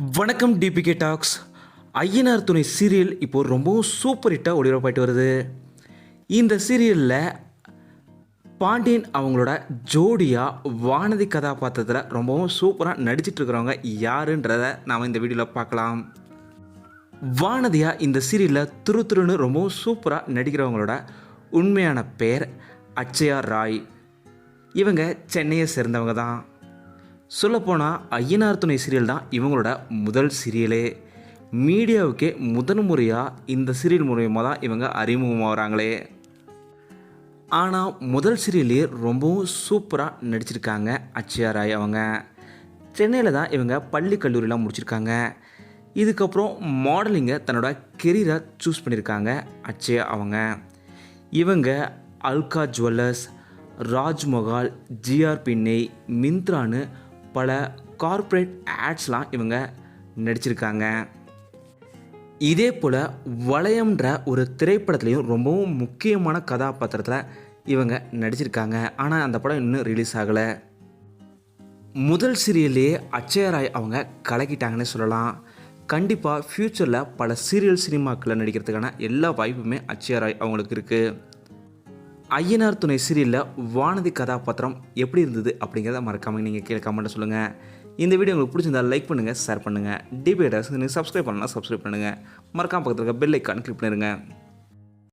வணக்கம் DPK tax Ayyanar துணை serial இப்போ ரொம்பவும் சூப்பர் ஹிட்டாக ஒளிபரப்பாயிட்டு வருது. இந்த சீரியலில் பாண்டியன் அவங்களோட ஜோடியாக வானதி கதாபாத்திரத்தில் ரொம்பவும் சூப்பராக நடிச்சிட்டு இருக்கிறவங்க யாருன்றத நாம் இந்த வீடியோவில் பார்க்கலாம். வானதியா இந்த சீரியலில் துரு துருன்னு ரொம்பவும் சூப்பராக நடிக்கிறவங்களோட உண்மையான பேர் அச்சயா ராய். இவங்க சென்னையை சேர்ந்தவங்க தான். சொல்லப்போனால் ஐயனார் துணை சீரியல் தான் இவங்களோட முதல் சீரியலே மீடியாவுக்கே முதன் முறையாக இந்த சீரியல் மூலயமா தான் இவங்க அறிமுகமாகறாங்களே ஆனால் முதல் சீரியல்லே ரொம்பவும் சூப்பராக நடிச்சிருக்காங்க அச்சயா ராய் அவங்க. சென்னையில் தான் இவங்க பள்ளி கல்லூரியெலாம் முடிச்சிருக்காங்க. இதுக்கப்புறம் மாடலிங்கை தன்னோட கெரியரை சூஸ் பண்ணியிருக்காங்க அச்சயா அவங்க. இவங்க அல்கா ஜுவல்லர்ஸ் ராஜ்மஹால் ஜிஆர் பின்னை மிந்த்ரான்னு பல கார்ப்பரேட் ஆட்ஸ்லாம் இவங்க நடிச்சிருக்காங்க. இதே போல் வளையம்ன்ற ஒரு திரைப்படத்துலேயும் ரொம்பவும் முக்கியமான கதாபாத்திரத்தில் இவங்க நடிச்சிருக்காங்க. ஆனால் அந்த படம் இன்னும் ரிலீஸ் ஆகலை. முதல் சீரியல்லையே அச்சயராய் அவங்க கலக்கிட்டாங்கன்னே சொல்லலாம். கண்டிப்பாக ஃப்யூச்சரில் பல சீரியல் சினிமாக்களில் நடிக்கிறதுக்கான எல்லா வாய்ப்புமே அச்சயராய் அவங்களுக்கு இருக்குது ஐயனார் துணை சீரியலில் வானதி கதாபாத்திரம் எப்படி இருந்தது அப்படிங்கிறத மறக்காமல் நீங்கள் கீழே கமெண்ட்டை சொல்லுங்கள் இந்த வீடியோ உங்களுக்கு பிடிச்சிருந்தா லைக் பண்ணுங்கள் ஷேர் பண்ணுங்கள் டிபேட்டர்ஸ் நீங்கள் சப்ஸ்கிரைப் பண்ணலாம் சப்ஸ்கிரைப் பண்ணுங்கள் மறக்காமல் பக்கத்தில் இருக்க பெல் ஐக்கான் கிளிக் பண்ணிடுங்க